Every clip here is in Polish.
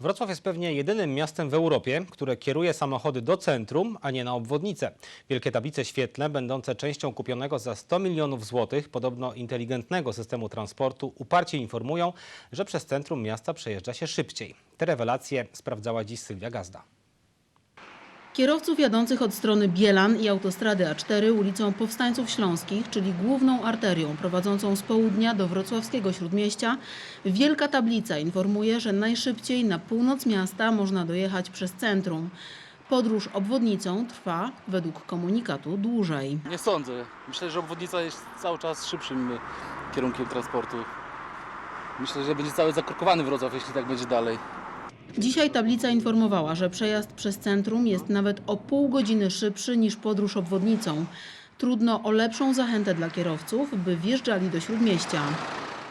Wrocław jest pewnie jedynym miastem w Europie, które kieruje samochody do centrum, a nie na obwodnicę. Wielkie tablice świetlne, będące częścią kupionego za 100 milionów złotych podobno inteligentnego systemu transportu, uparcie informują, że przez centrum miasta przejeżdża się szybciej. Te rewelacje sprawdzała dziś Sylwia Gazda. Kierowców jadących od strony Bielan i autostrady A4 ulicą Powstańców Śląskich, czyli główną arterią prowadzącą z południa do wrocławskiego śródmieścia, wielka tablica informuje, że najszybciej na północ miasta można dojechać przez centrum. Podróż obwodnicą trwa, według komunikatu, dłużej. Nie sądzę. Myślę, że obwodnica jest cały czas szybszym kierunkiem transportu. Myślę, że będzie cały zakorkowany Wrocław, jeśli tak będzie dalej. Dzisiaj tablica informowała, że przejazd przez centrum jest nawet o pół godziny szybszy niż podróż obwodnicą. Trudno o lepszą zachętę dla kierowców, by wjeżdżali do śródmieścia.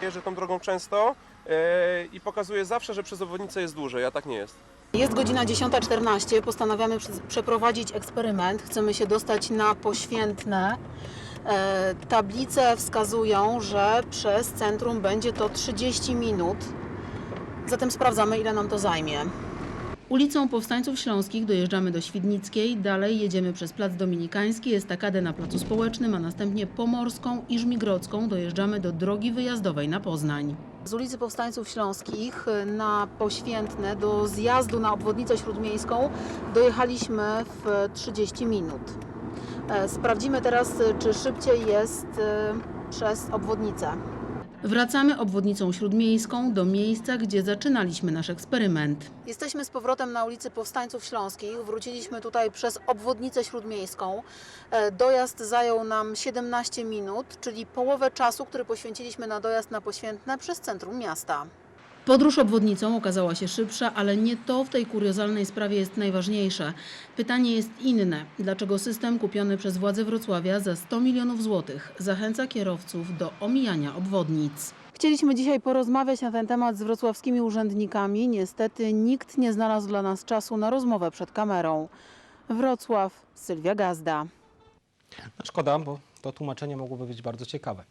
Jeżdżę tą drogą często yy, i pokazuję zawsze, że przez obwodnicę jest dłużej, a tak nie jest. Jest godzina 10.14. Postanawiamy prze- przeprowadzić eksperyment. Chcemy się dostać na poświętne. E, tablice wskazują, że przez centrum będzie to 30 minut. Zatem sprawdzamy, ile nam to zajmie. Ulicą Powstańców Śląskich dojeżdżamy do Świdnickiej, dalej jedziemy przez Plac Dominikański, estakadę na Placu Społecznym, a następnie Pomorską i Żmigrodzką dojeżdżamy do drogi wyjazdowej na Poznań. Z ulicy Powstańców Śląskich na Poświętne do zjazdu na obwodnicę śródmiejską dojechaliśmy w 30 minut. E, Sprawdzimy teraz, czy szybciej jest e, przez obwodnicę. Wracamy obwodnicą śródmiejską do miejsca, gdzie zaczynaliśmy nasz eksperyment. Jesteśmy z powrotem na ulicy Powstańców Śląskich. Wróciliśmy tutaj przez obwodnicę śródmiejską. E, Dojazd zajął nam 17 minut, czyli połowę czasu, który poświęciliśmy na dojazd na Poświętne przez centrum miasta. Podróż obwodnicą okazała się szybsza, ale nie to w tej kuriozalnej sprawie jest najważniejsze. Pytanie jest inne. Dlaczego system kupiony przez władze Wrocławia za 100 milionów złotych zachęca kierowców do omijania obwodnic? Chcieliśmy dzisiaj porozmawiać na ten temat z wrocławskimi urzędnikami. Niestety nikt nie znalazł dla nas czasu na rozmowę przed kamerą. Wrocław, Sylwia Gazda. No Szkoda, bo to tłumaczenie mogłoby być bardzo ciekawe.